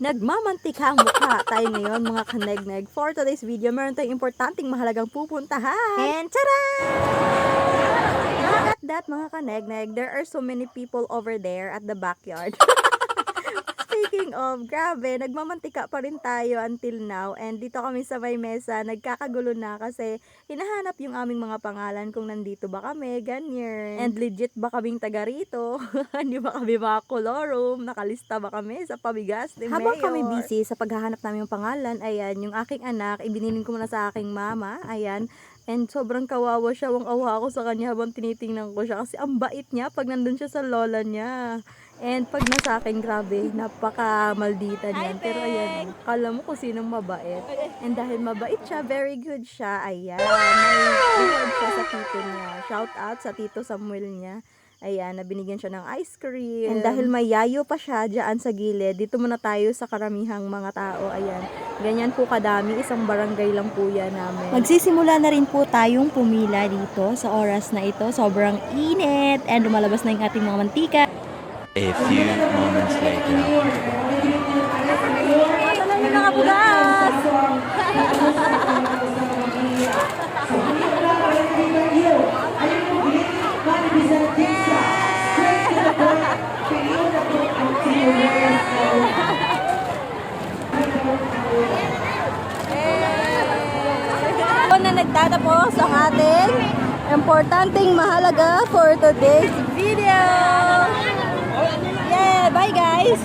Nagmamantika ang mukha tayo ngayon mga kaneg-neg. For today's video, meron tayong importanteng mahalagang pupuntahan. And tara! Look at that mga kaneg-neg. There are so many people over there at the backyard. Speaking of, grabe, nagmamantika pa rin tayo until now. And dito kami sa may mesa, nagkakagulo na kasi hinahanap yung aming mga pangalan kung nandito ba kami, ganyan. And legit ba kaming taga rito? Hindi ba kami mga kolorum? Nakalista ba kami sa pabigas ni Habang Mayor? kami busy sa paghahanap namin ng pangalan, ayan, yung aking anak, ibininin ko muna sa aking mama, ayan, And sobrang kawawa siya, wang awa ako sa kanya habang tinitingnan ko siya kasi ang bait niya pag nandun siya sa lola niya. And pag nasa akin, grabe, napaka maldita niyan. Pero ayan, kala mo kung sinong mabait. And dahil mabait siya, very good siya, ayan. May reward siya sa tito niya. Shout out sa tito Samuel niya. Ayan, na binigyan siya ng ice cream. And dahil may yayo pa siya dyan sa gilid, dito muna tayo sa karamihang mga tao. Ayan, ganyan po kadami. Isang barangay lang po yan namin. Magsisimula na rin po tayong pumila dito sa oras na ito. Sobrang init and lumalabas na yung ating mga mantika. A few moments later. Ako na nagtatapos ang ating importanteng mahalaga for today's video. Yeah, bye guys!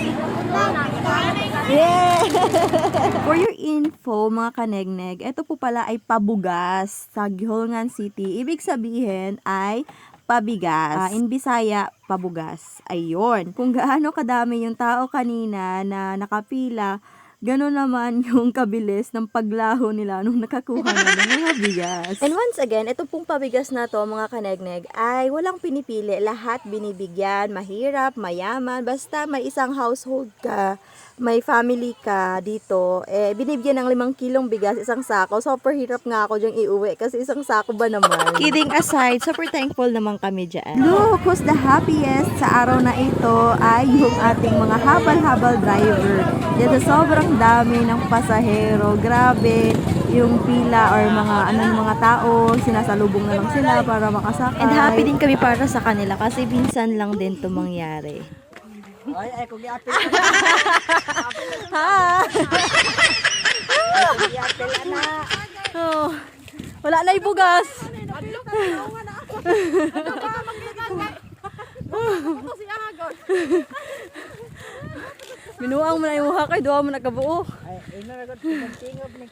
Yeah! For your info, mga kanegneg, ito po pala ay pabugas sa Giholngan City. Ibig sabihin ay pabigas. Ah, in Bisaya, pabugas. Ayun. Kung gaano kadami yung tao kanina na nakapila, gano'n naman yung kabilis ng paglaho nila nung nakakuha na ng mga bigas. And once again, ito pong pabigas na to mga kanegneg ay walang pinipili. Lahat binibigyan, mahirap, mayaman, basta may isang household ka, may family ka dito, eh, binibigyan ng limang kilong bigas, isang sako. Super hirap nga ako diyang iuwi kasi isang sako ba naman? Kidding aside, super thankful naman kami dyan. Look, who's the happiest sa araw na ito ay yung ating mga habal-habal driver. Dito sobrang dami ng pasahero. Grabe, yung pila or mga ano ng mga tao, sinasalubong na lang sila para makasakay. And happy din kami para sa kanila kasi minsan lang din to mangyari. Ay, ay, kung i-apel Ha! i-apel na. Oh, wala na ibugas. Binuang mo na yung kay duwa mo nakabuo. Ay, ina na ko,